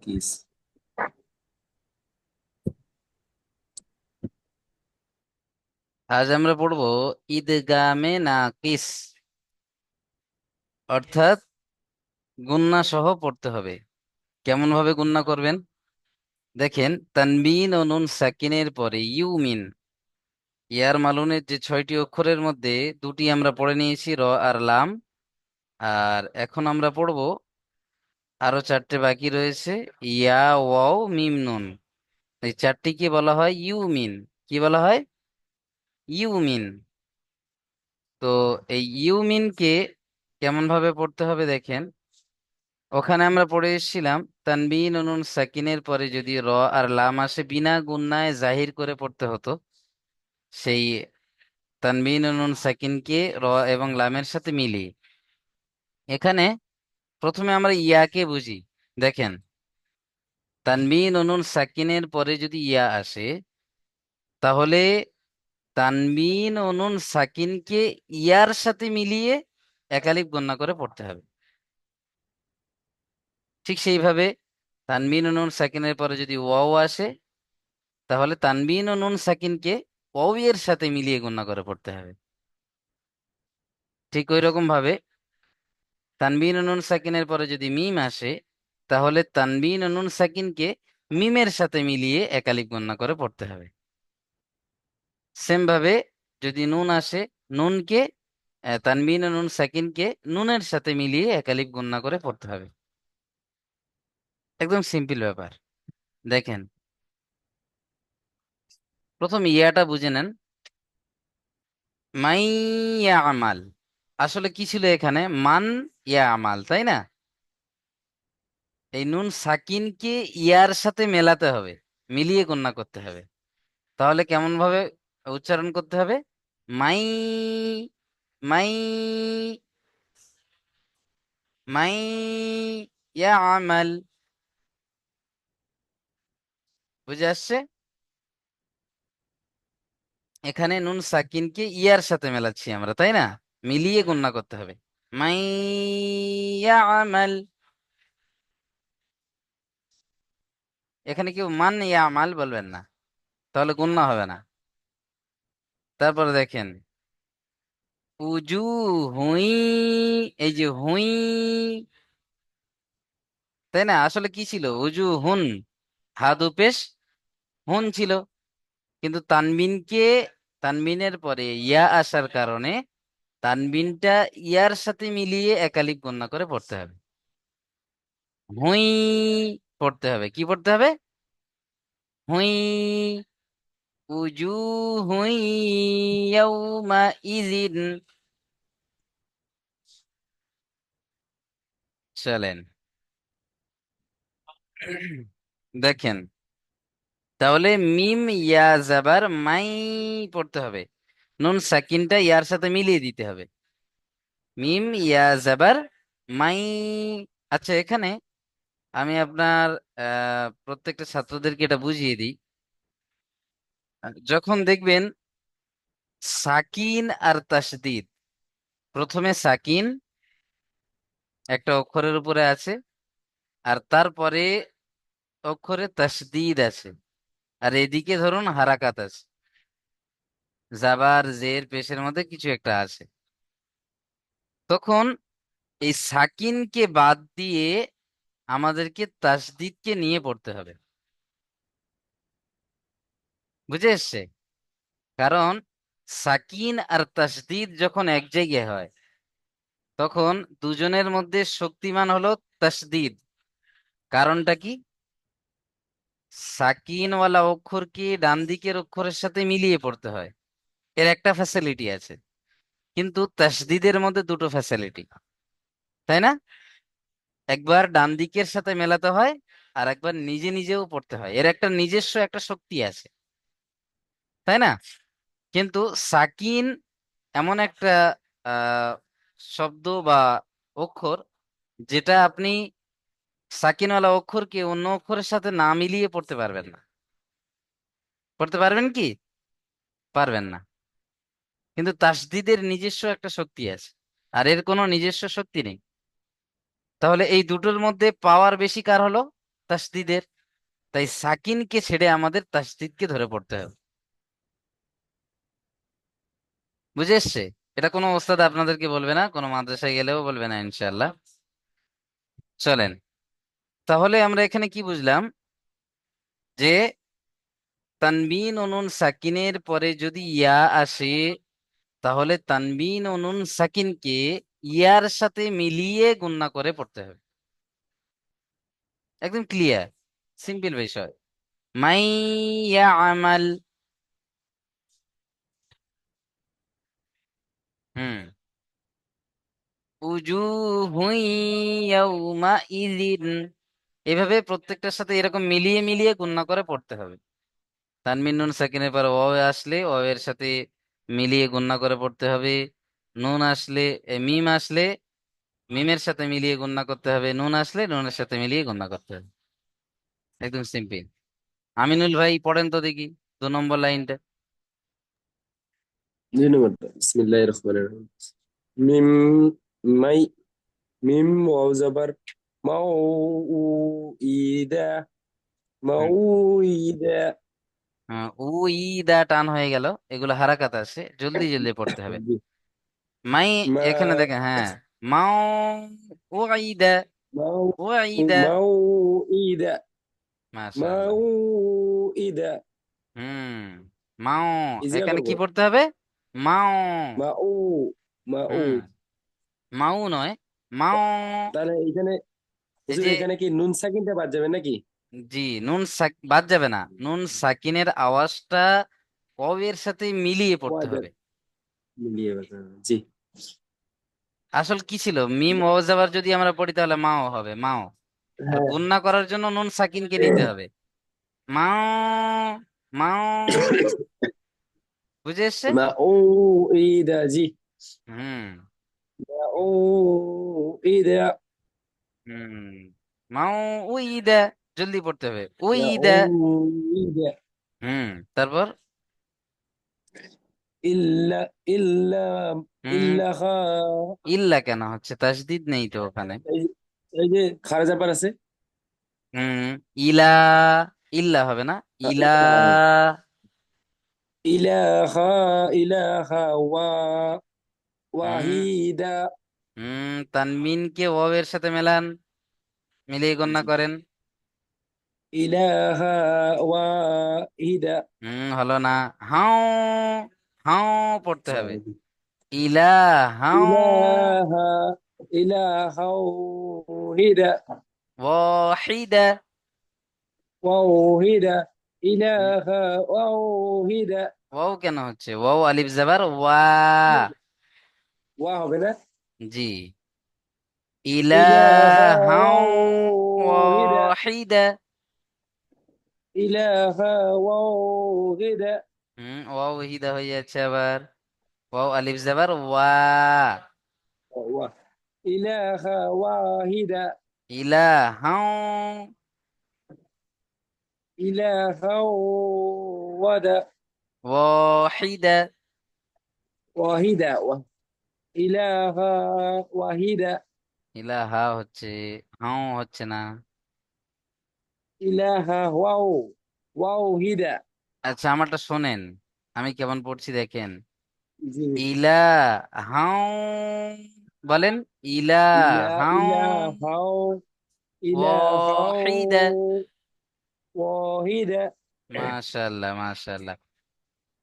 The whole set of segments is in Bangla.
নাকিস আজ আমরা পড়ব ঈদগামে নাকিস। অর্থাৎ গুন্না সহ পড়তে হবে। কেমন ভাবে গুন্না করবেন? দেখেন, তানবিন ও নুন সাকিনের পরে ইউমিন। ইয়ার মালুনের যে ছয়টি অক্ষরের মধ্যে দুটি আমরা পড়ে নিয়েছি, র আর লাম। আর এখন আমরা পড়ব আরও চারটে বাকি রয়েছে। ইয়া, ওয়াও, মিম, নুন। এই চারটিকে বলা হয়? ইউমিন কি বলা হয়? ইউমিন তো এই ইউমিনকে কেমন ভাবে পড়তে হবে দেখেন। ওখানে আমরা পড়ে এসেছিলাম, তানবিন ও নুন সাকিনের পরে যদি র আর লাম আসে বিনা গুন্নায় জাহির করে পড়তে হতো, সেই তানবিন ও নুন সাকিনকে র এবং লামের সাথে মিলিয়ে। এখানে প্রথমে আমরা ইয়াকে বুঝি। দেখেন, তানবিন ও নুন সাকিনের পরে যদি ইয়া আসে, তাহলে তানবিন ও নুন সাকিনকে ইয়ার সাথে মিলিয়ে একালিপ গণ্য করে পড়তে হবে। ঠিক সেইভাবে তানবিন ও নুন সাকিনের পরে যদি ওয়াও আসে, তাহলে তানবিন ও নুন সাকিনকে ওয়াও এর সাথে মিলিয়ে গণ্য করে পড়তে হবে। ঠিক ওই রকম ভাবে তানবিন নুন সাকিনের পরে যদি মিম আসে, তাহলে তানবিন নুন সাকিনকে মিমের সাথে মিলিয়ে একালিক গণ্য করে পড়তে হবে। সেম ভাবে যদি নুন আসে, নুনকে তানবিন নুন সাকিনকে নুনের সাথে মিলিয়ে একালিপ গণ্য করে পড়তে হবে। একদম সিম্পল ব্যাপার। দেখেন, প্রথম ইয়াটা বুঝে নেন। মাই আমাল। আসলে কি ছিল এখানে? মান ইয়া আমাল, তাই না? এই নুন সাকিনকে ইয়ার সাথে মেলাতে হবে, মিলিয়ে গণ্য করতে হবে। তাহলে কেমন ভাবে উচ্চারণ করতে হবে? মাই মাই মাই ইয়া আমাল। বুঝে আসছে? এখানে নুন সাকিনকে ইয়ার সাথে মেলাচ্ছি আমরা, তাই না? মিলিয়ে গণ্য করতে হবে। মাই ইয়া আমাল এখানে কেউ মান ইয়া আমাল বলবেন না, তাহলে গণ্য হবে না। তারপরে দেখেন উজু হুই এই যে হুই, তাই না? আসলে কি ছিল? উজু হুন হাদু পেশ, হুন ছিল। কিন্তু তানবিনকে, তানবিনের পরে ইয়া আসার কারণে তানবিনটা ইয়ার সাথে মিলিয়ে একালিপ গণ্য করে পড়তে হবে। হুই পড়তে হবে। কি পড়তে হবে? হুই উজু হুই ইয়াউমা ইজিন চলেন। দেখেন, তাহলে মিম, ইয়া, জাবার, মাই পড়তে হবে। নুন সাকিনটা ইয়ার সাথে মিলিয়ে দিতে হবে। মিম, ইয়া, জাবার, মাই আচ্ছা এখানে আমি আপনার প্রত্যেকটা ছাত্রদেরকে এটা বুঝিয়ে দিই। যখন দেখবেন সাকিন আর তাসদিদ, প্রথমে সাকিন একটা অক্ষরের উপরে আছে, আর তারপরে অক্ষরে তাসদিদ আছে, আর এদিকে ধরুন হারাকাত আছে। জাবার জের পেশের মধ্যে কিছু একটা আছে। তখন এই সাকিনকে বাদ দিয়ে আমাদেরকে তাসদিদকে নিয়ে পড়তে হবে। বুঝে এসছে? কারণ সাকিন আর তাসদিদ যখন এক জায়গায় হয়, তখন দুজনের মধ্যে শক্তিমান হলো তাসদিদ। কারণটা কি? সাকিনওয়ালা অক্ষরকে ডান দিকের অক্ষরের সাথে মিলিয়ে পড়তে হয়। এর একটা ফ্যাসিলিটি আছে। কিন্তু তাসদিদের মধ্যে দুটো ফ্যাসিলিটি তাই না? একবার ডান দিকের সাথে মেলাতে হয় আর একবার নিজে নিজেও পড়তে হয়। এর একটা নিজস্ব একটা শক্তি আছে। তাই না? কিন্তু সাকিন এমন একটা শব্দ বা অক্ষর যেটা আপনি সাকিনওয়ালা অক্ষরকে অন্য অক্ষরের সাথে না মিলিয়ে পড়তে পারবেন না। পড়তে পারবেন কি? পারবেন না। কিন্তু তাসদিদের নিজস্ব একটা শক্তি আছে, আর এর কোনো নিজস্ব শক্তি নেই। তাহলে এই দুটোর মধ্যে পাওয়ার বেশি কার হলো? তাসদিদের। তাই সাকিনকে ছেড়ে আমাদের তাসদিদকে ধরে পড়তে হবে। বুঝে এসছে? এটা কোনো ওস্তাদ আপনাদেরকে বলবে না, কোনো মাদ্রাসায় গেলেও বলবে না ইনশাল্লাহ চলেন। তাহলে আমরা এখানে কি বুঝলাম? যে তানবিন ও নুন সাকিনের পরে যদি ইয়া আসে তাহলে তানবিন ও নুন সাকিনকে ইয়ার সাথে মিলিয়ে গুণনা করে পড়তে হবে। একদম ক্লিয়ার সিম্পল বিষয়। মাই ইয়ামাল, হুম এভাবে প্রত্যেকটার সাথে এরকম মিলিয়ে মিলিয়ে গুণনা করে পড়তে হবে। তানমিন নুন সাকিনের পর ওয়াও আসলে ওয়াও এর সাথে মিলিয়ে গুণনা করে পড়তে হবে। নুন আসলে মিম আসলে মিমের সাথে মিলিয়ে গুণনা করতে হবে। নুন আসলে নুনের সাথে মিলিয়ে গুণনা করতে হবে। একদম সিম্পল। আমিনুল ভাই পড়েন তো দেখি দু নম্বর লাইনটা। দুই নম্বরটা বিসমিল্লাহির রহমানির রহিম। মিম মাই মিম ওয়াও জবর মাউ ইদা মাউ ইদা উ ই দা টান হয়ে গেল। এগুলো হারাকাত আছে। জলদি জলদি পড়তে হবে। মাই মা এখানে দেখেন হ্যাঁ। মাও ও ঈদা মাউ ও মাশাআল্লাহ। ইদা হুম মাও। ইজিয়া এখানে কি করব? পড়তে হবে? মাও। মাউ মাউ হুম মাউ নয় মাও। তাহলে এখানে এই হুজুর যে এখানে কি নুন সাকিনটা বাদ যাবে নাকি? জি নুন সাক বাদ যাবে না। নুন সাকিনের আওয়াজটা কবের সাথে মিলিয়ে পড়তে হবে। মিলিয়ে জি। আসল কি ছিল? মিম ও যাবার যদি আমরা পড়ি তাহলে মাও হবে মাও। হ্যাঁ। করার জন্য নুন সাকিনকে নিতে হবে। মাও মাও। বুঝে এসছে? মাউ ইদা জি। হুম। মাউ ইদা। হুম মাও ওই ঈদা জলদি পড়তে হবে। ওই ঈদা হুম তারপর? ইল্লা ইল্লা হুম। ইল্লা কেন হচ্ছে? তাসদিদ নেই তো ওখানে। এই যে খারাজা পার আছে। হুম ইলা ইল্লা হবে না? ইলা ইলাহা ইলাহা ওয়া হুম ওয়াহিদা। হুম তানমিনকে ওয়াবের সাথে মেলান মিলিয়ে গণনা করেন। ইলাহা ওয়াহিদা। হুম হলো না। হাও হাও পড়তে হবে। আচ্ছা, ইলা হাও ইলাহা ইলাহা ওয়াহিদা। ওয়াহিদা। ওয়াহিদা ইলাহা ওয়াহিদা। ওয়াও কেন হচ্ছে? ওয়াও আলিফ জাবার ওয়া। ওয়া হবে না? জি। ইলাহা ইলাহাও ওয়াহিদা। ওয়াহিদা ইলাহা ওয়াহিদা হুম ওয়াও ওয়াহিদা হয়ে যাচ্ছে আবার ওয়াও আলিফ জাবার ওয়া ওয়া ইলাহা ওয়াহিদা ইলাহাও ইলাহা ওয়াদা ওয়াহিদা ওয়াহিদা ওয়া ইলাহা ওয়াহিদা ইলাহা হচ্ছে হাও হচ্ছে না ইলাহা ওয়াও ওয়াহিদা আচ্ছা আমারটা শোনেন। আমি কেমন পড়ছি দেখেন। জি। ইলাহাও বলেন। ইলা ইলাহাও ইলাহাও ইলাহাও ওয়াহিদা ওয়াহিদা মাশাআল্লাহ মাশাআল্লাহ।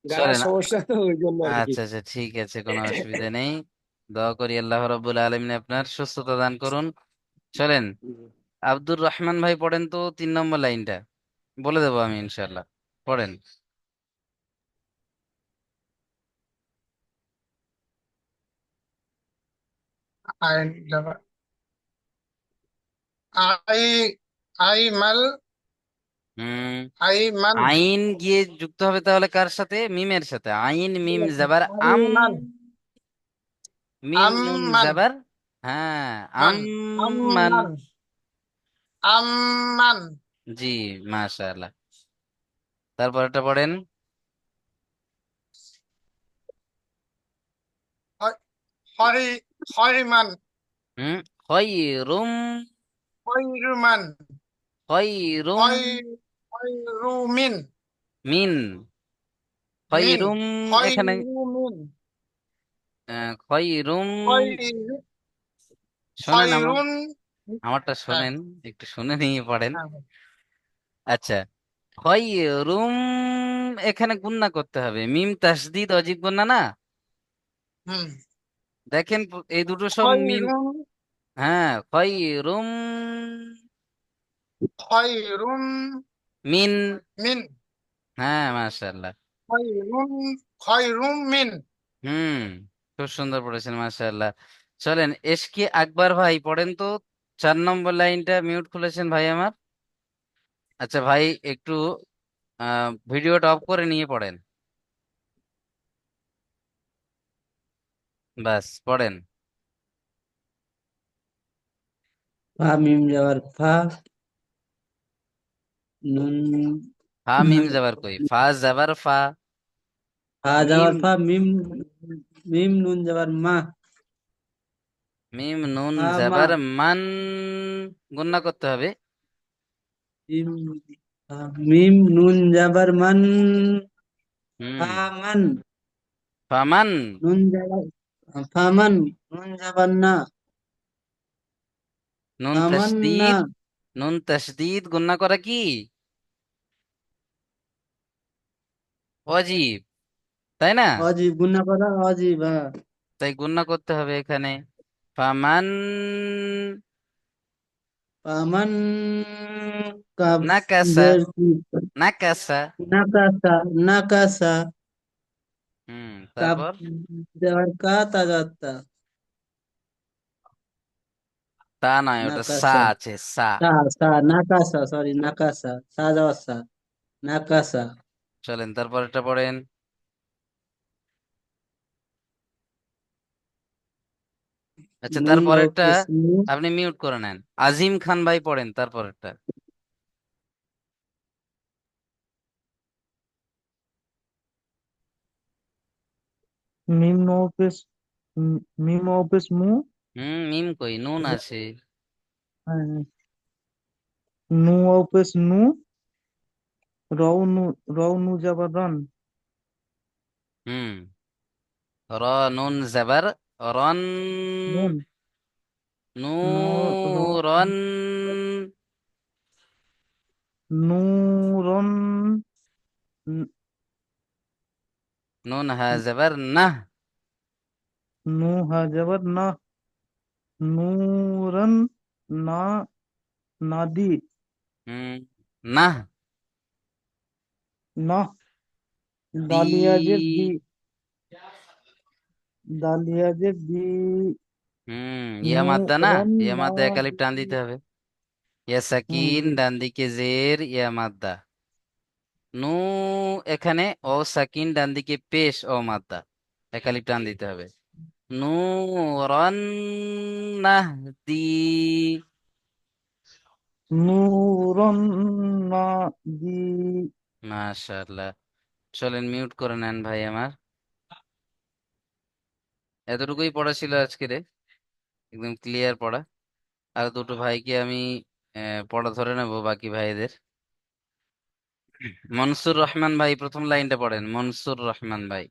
গালার সমস্যা তো ওই জন্য আচ্ছা আচ্ছা ঠিক আছে কোনো অসুবিধা নেই। দোয়া করি আল্লাহ রাব্বুল আলামিন আপনার সুস্থতা দান করুন। চলেন আব্দুর রহমান ভাই পড়েন তো তিন নম্বর লাইনটা। বলে দেবো আমি ইনশাল্লাহ পড়েন। আইন জবর আই আইমাল হুম। আইমান আইন গিয়ে যুক্ত হবে তাহলে কার সাথে? মিমের সাথে। আইন মিম জাবার আম মিম নুন আম্মান জাবার। হ্যাঁ মান আন্নান জি মাশাআল্লাহ। তারপরটা পড়েন। হরি হরিমান। হুম খয়রুম খয়রুমান খয়রুম খয়রুমিন মিন। খয়রুম এখানে খয়রুম শোনেন আমার। আমারটা হ্যাঁ। শোনেন একটু শুনে নিয়ে পড়েন। হ্যাঁ, আচ্ছা হয় রুম এখানে গুন্না করতে হবে। মিম তাসদিদ অজীব গুন্না না? দেখেন এই দুটো সব মিল হ্যাঁ হয় রুম হয় রুম মিন মিন। হ্যাঁ মাশাআল্লাহ। মিন। হুম খুব সুন্দর পড়েছেন মাশাআল্লাহ। চলেন এশকে আকবর ভাই পড়েন তো। চার নম্বর লাইনটা মিউট খুলেছেন ভাই আমার? আচ্ছা ভাই একটু ভিডিওটা অফ করে নিয়ে পড়েন। ব্যাস পড়েন। ফা মিম যাওয়ার ফা নুন ফা মিম যাবার কই? ফা যাবার ফা। ফা যাওয়ার ফা মিম মিম নুন যাওয়ার মা। মিম নুন জাবার মান গুণনা করতে হবে। মিম নুন যাবার মান। হুম। ফা মান। ফামান নুন যাবার ফামান নুন যাবার না। নুন ফামান তাসদিদ নুন তাসদিদ গুণনা করা কি? অজীব তাই না? অজীব গুণা করা অজীব হ্যাঁ। তাই গুণনা করতে হবে এখানে। নাকাসা জের কি নাকাসা নাকাসা নাকাসা হুম তারপর? যাওয়ার কা তা নয় ওটা সা আছে সা। সা নাকাসা সরি নাকাসা সা যাওয়ার সা নাকাসা চলেন তারপর এটা পড়েন। আচ্ছা তারপরেরটা আপনি মিউট করে নেন। আজিম খান ভাই পড়েন তারপরেরটা। মিম নো পেস মিম পেস মু হুম মিম কই? নুন আছে। নু ও পেস নু? রউ নু রউ নু যাবার রন। হুম। র নুন জাবার রন নুন নো র নূরন নূরন ন- নুন হা জাবার নাহ নু হা যাবার না নূরন না নাদি দালিয়া যে দি হুম ইয়া মাদ্দা না? ইয়া মাদ্দা একালিপ টান দিতে হবে। ইয়া সাকিন ডান দিকে জের ইয়া মাদ্দা নু এখানে ও সাকিন ডান দিকে পেশ ও মাদ্দা একালিপ টান দিতে হবে। নূরন নাহদি নূরন না দি। মাশাআল্লাহ। চলেন মিউট করে নেন ভাই আমার। এতটুকুই পড়া ছিল আজকে রে একদম ক্লিয়ার পড়া। আর দুটো ভাইকে আমি পড়া ধরে নেব বাকি ভাইদের। মনসুর রহমান ভাই, প্রথম লাইনটা পড়েন। মনসুর রহমান ভাই।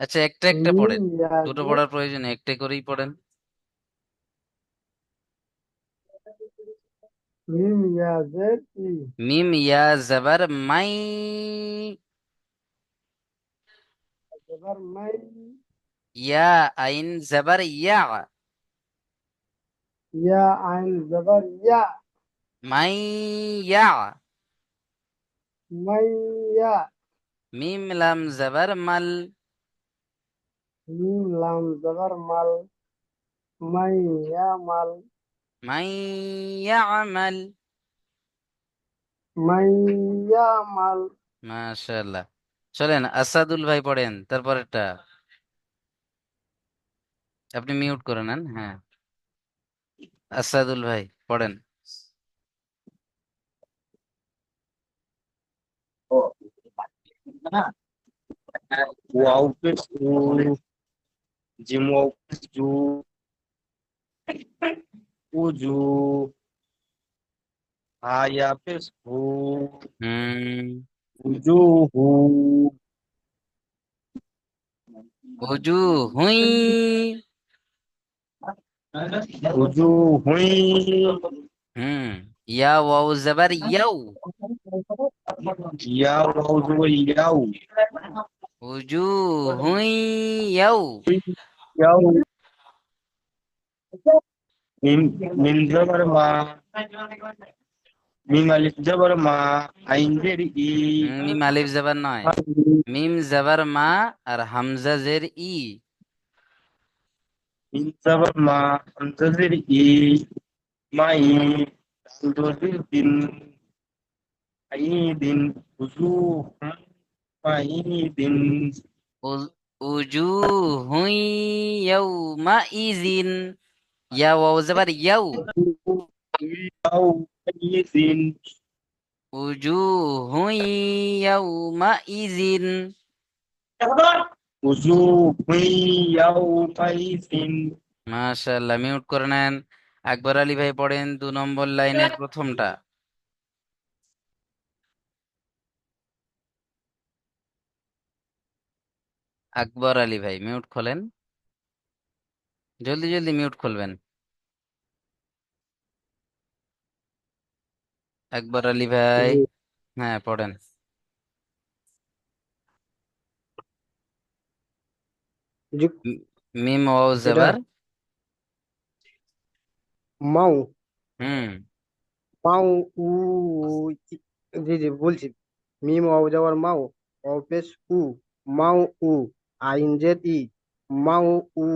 আচ্ছা একটা একটা পড়েন। দুটো পড়ার প্রয়োজন একটা করেই পড়েন। মিম ইয়া জের ই মিম ইয়া জাবার মাই যাবার মাই ইয়া আইন জাবার ইয়া ইয়া আইন যাবার ইয়া মাই ইয়া মাই ইয়া মিম লাম জাবার মাল মিম লাম যাবার মাল মাই ইয়া মাল মাই ইয়ামাল মাই ইয়া মাল মাশাআল্লাহ। চলেন আসাদুল ভাই পড়েন তারপরেরটা। আপনি মিউট করে নেন হ্যাঁ। আসাদুল ভাই পড়েন। ওয়াও জিম জু উজু হায়া পেশ হু হুম উজু হু উজু হুই উজু হুই হুম ইয়া ওয়াও জবর ইয়াউ ইয়া ওয়াও জু ইয়াউ উজু হুই ইয়াউ ইয়াউ মিম মিম জবর মা মিম আলিফ জবর মা আইন জের ই হুম, মিম আলিফ জবর নয় মিম জবর মা আর হামজা জের ই মিম জবর মা হামজা জের ই মাই দাল দোজির দিন আই দিন উজু মাই দিন মাশাআল্লাহ মিউট করে নেন। আকবর আলী ভাই পড়েন দু নম্বর লাইনের প্রথমটা। আকবর আলী ভাই মিউট খোলেন। জলদি জলদি মিউট খুলবেন। আকবর আলী ভাই। হ্যাঁ পড়েন। মিম ওয়াও জবর। মাউ। হুম। মাউ উ জি জি বলছি। মিম ওয়াও যাওয়ার মাউ ওয়াও পেশ উ মাউ উ আইন জেড ই মাউ উ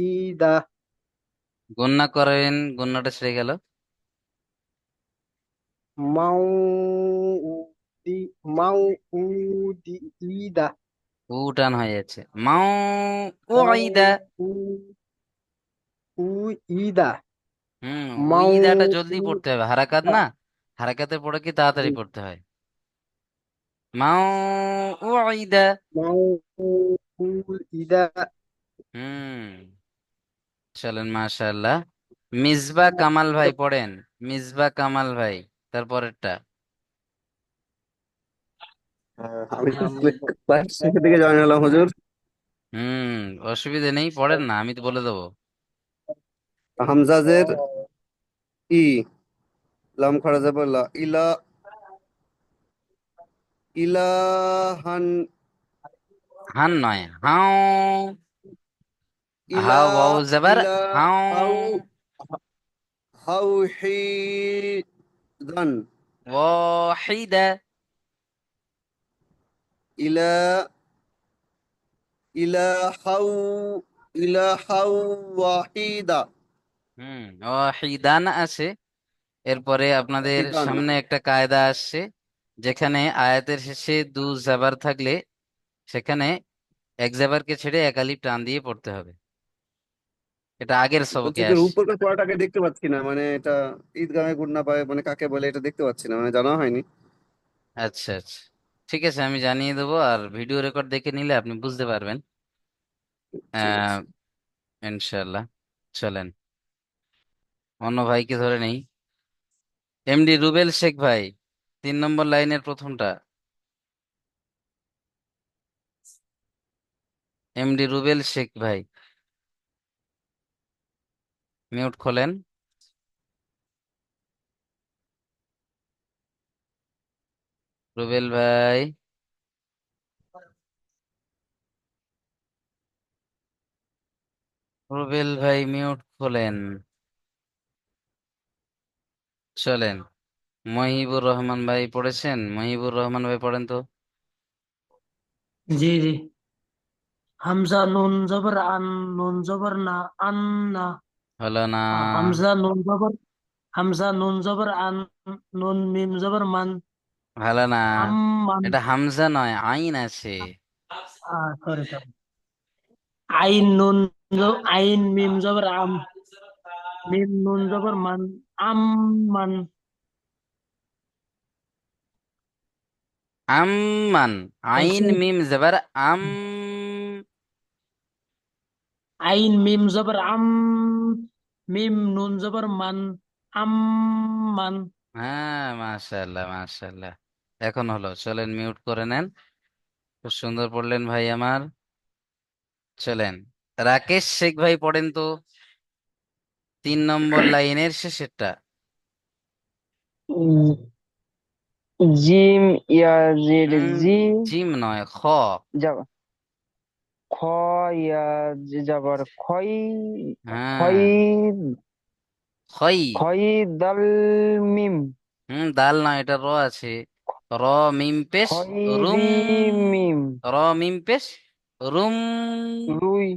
ই দা। গুন্না করেন গুন্নাটা সেরে গেল। মাউ উ দি মাউ উ টান হয়ে যাচ্ছে। মাও উইদা উ উ হুম মাউ উইদাটা জলদি পড়তে হবে। হারাকাত না? হারাকাতে পড়ে কি তাড়াতাড়ি পড়তে হয়? মাও উইদা মাউ উ ই হুম চলেন মাশাআল্লাহ। মিসবা কামাল ভাই পড়েন। মিসবা কামাল ভাই। তারপরেরটা? আমি ক্লাস থেকে জয়েন হলাম হুজুর। হুম অসুবিধা নেই পড়েন না আমি তো বলে দেবো। হামজাজের ই লাম খাড়া যাবর লা ইলা ইলাহান হান নয় হাও। ইলা হা ওয়াও জবর ইলা হাও। হাউ ইলা ইলা হাউ ইলা হাউ ওয়াহিদা। হুম ওয়াহিদান আছে। এরপরে আপনাদের ওয়াহিদান। সামনে একটা কায়দা আসছে যেখানে আয়াতের শেষে দু জাবার থাকলে সেখানে এক জাবারকে ছেড়ে এক আলিফ টান দিয়ে পড়তে হবে। এটা আগের সবকে যে আসছে উপরকার পড়াটাকে দেখতে পাচ্ছি না মানে এটা ঈদগাহে গুন্না পায় মানে কাকে বলে এটা দেখতে পাচ্ছি না মানে জানা হয়নি। আচ্ছা আচ্ছা। ঠিক আছে আমি জানিয়ে দেবো আর ভিডিও রেকর্ড দেখে নিলে আপনি বুঝতে পারবেন। ঠিক আছে। আহ ইনশাল্লাহ চলেন। অন্য ভাইকে ধরে নেই। এমডি রুবেল শেখ ভাই তিন নম্বর লাইনের প্রথমটা। এমডি রুবেল শেখ ভাই। মিউট খোলেন। রুবেল ভাই। রুবেল ভাই মিউট খোলেন। চলেন, মহিবুর রহমান ভাই পড়েছেন? মহিবুর রহমান ভাই পড়েন তো? জি জি। হামজা নুন জবর, আন নুন জবর না, আন না। হলো না হামজা নুন জবর হামজা নুন জবর আন নুন মিম জবর মান ভালো না। আম্মান এটা হামজা নয় আইন আছে। সরি সরি আইন নুন আইন মিম জবর আম মিম নুন জবর মান আম্মান আম্মান আইন মিম জবর আম। আইন মিম জবর আম মিম নুন জবর মান আম মান। হ্যাঁ মাশাল্লাহ মাশাল্লাহ এখন হলো চলেন মিউট করে নেন। খুব সুন্দর পড়লেন ভাই আমার। চলেন। রাকেশ শেখ ভাই পড়েন তো। তিন নম্বর লাইনের শেষেরটা। জিম ইয়াজির জি। জিম নয় খ। যাব খ ইয়া যাবার খই হ্যাঁ। খই খই। খই দাল মিম। হুম দাল না এটা র আছে। র মিম পেশ রুম মিম। র মিম পেশ রুম রুই।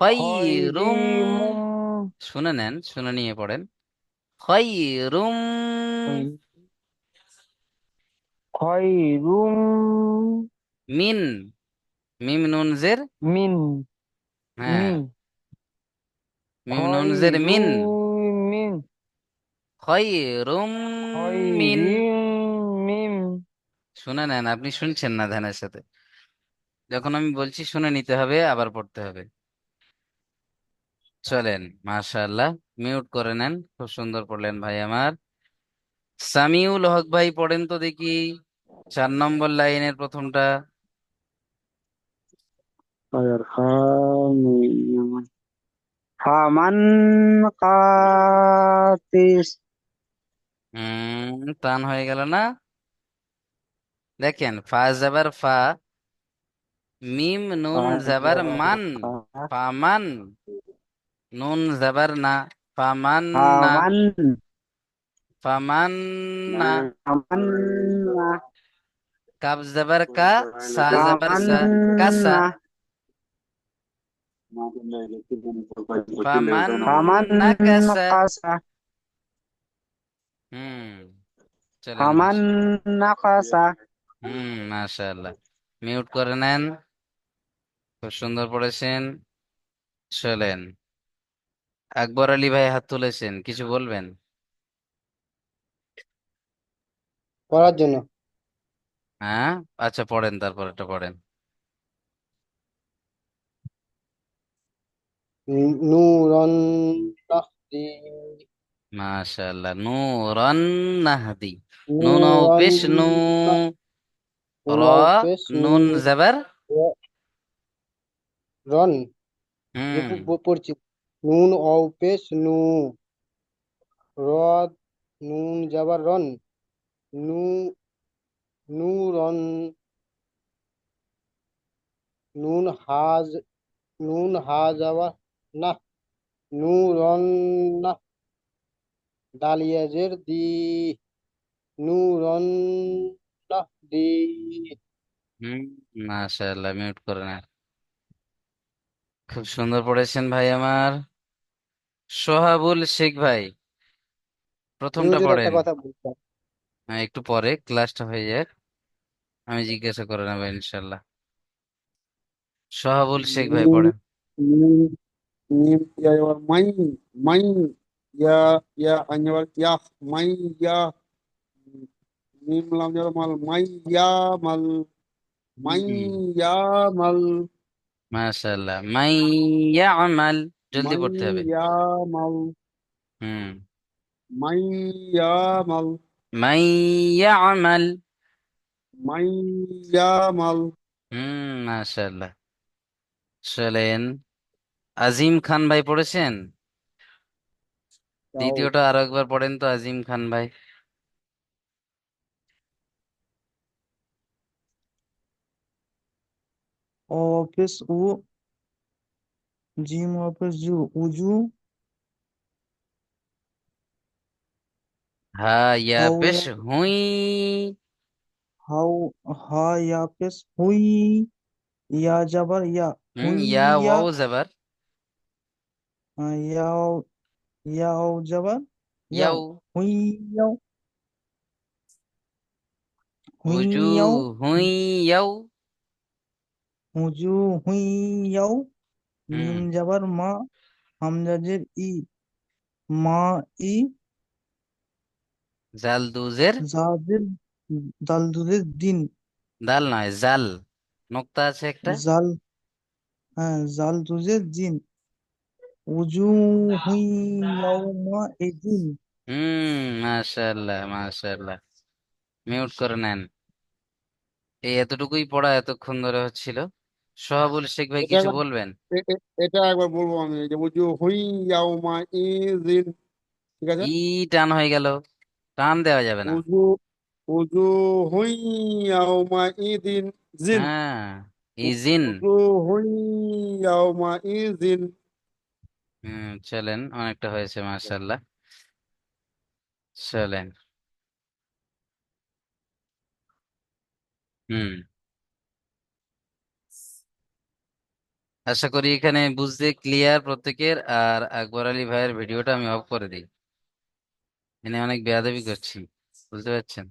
খই রুম শুনে নেন শুনে নিয়ে পড়েন। খই রুম খই রুম। মিন। মিম নুন জের? মিন। হ্যাঁ। মিম নুন জের মিন। মিন। খয়রুম মিন। মিম শুনে নেন আপনি শুনছেন না ধ্যানের সাথে। যখন আমি বলছি শুনে নিতে হবে আবার পড়তে হবে। চলেন মাশাআল্লাহ মিউট করে নেন। খুব সুন্দর পড়লেন ভাই আমার। সামিউল হক ভাই পড়েন তো দেখি। চার নম্বর লাইনের প্রথমটা। ফামান কাতিস হুম টান হয়ে গেল না? দেখেন ফা জাবার ফা মিম নুন জাবার মান ফামান নুন জাবার না ফামান না। ফামান। না। কাব জাবার কা সা জাবার সা কাসা ফামান ফামান নাকাসা কাসা হুম চলেন ফামান মাশা- নাকাসা হুম মাশাআল্লাহ মিউট করে নেন খুব সুন্দর পড়েছেন চলেন আকবর আলী ভাই হাত তুলেছেন কিছু বলবেন পড়ার জন্য। হ্যাঁ? আচ্ছা পড়েন তারপর একটা পড়েন। নূরন নাহদি মাশাআল্লাহ নূরান নাহদি নুন ও পেশ নু র নুন জাবার। রন। হুম। পড়ছি নুন অও পেশ নু র নুন যাবার রন। নু নূরন। নুন হাজ নুন হা যাওয়া না। নূরন না দালিয়াজের দি। নূরন দি। হুম মাশাআল্লাহ মিউট করে নেন। খুব সুন্দর পড়েছেন ভাই আমার। সোহাবুল শেখ ভাই প্রথমটা পড়েন। কথা বলতাম হ্যাঁ একটু পরে ক্লাসটা হয়ে যাক। আমি জিজ্ঞাসা করে নেব ইনশাল্লাহ সোহাবুল শেখ ভাই পড়েন। মিম ইয়া যাবার মাই মাই ইয়া ইয়া আইন যাবার ইয়া মাই ইয়া মিম লাম যাবার মাল মাই ইয়া মাল মাই ইয়া মাল মাশাআল্লাহ মাই ইয়ামাল জলদি পড়তে হবে। ইয়া মাল হুম। মাই ইয়া মাল মাই ইয়ামাল মাই ইয়া মাল হুম মাশাআল্লাহ। চলেন। আজিম খান ভাই পড়েছেন? দ্বিতীয়টা আরও একবার পড়েন তো আজিম খান ভাই। অফিস উ জিম অফিস জু উজু হা ইয়া হাউ পেশ হুই হাউ হা ইয়া পেশ হুই ইয়া যাবার ইয়া হুম হুই ইয়া ওয়াও জাবার ইয়াও ইয়াও যাবার ইয়াও ইয়াও হুই ইয়াও হুই উজু ইয়াও হুই ইয়াও উজু হুই ইয়াও মিম যাবার মা হামজাজের ই মা ই জাল দুজের জাদের দাল দুধের দিন দাল নয় জাল নোক্তা আছে একটা জাল হ্যাঁ জাল দুজের জিন ইয়াউমা ইদিন হুম মাশাআল্লাহ মাশাআল্লাহ। মিউট করে নেন। এই এতটুকুই পড়া এতক্ষণ ধরে হচ্ছিল। সোহাবুল শেখ ভাই এটা কিছু একবার বলবেন? এ- এ- এটা একবার বলব আমি যে উজু হুই ইয়াউমা ইদিন ঠিক আছে? ই টান হয়ে গেল। টান দেওয়া যাবে না। উজু উজু হুই ইয়াউমা ইদিন জিন। হ্যাঁ ইজিন উজু হুই ইয়াউমা ইদিন হুম, চলেন, অনেকটা হয়েছে, মাশাআল্লাহ। চলেন। হুম। আশা করি এখানে বুঝতে ক্লিয়ার প্রত্যেকের, আর আকবর আলী ভাইয়ের ভিডিওটা আমি অফ করে দিই। এনে অনেক বেয়াদবি করছি, বুঝতে পারছেন?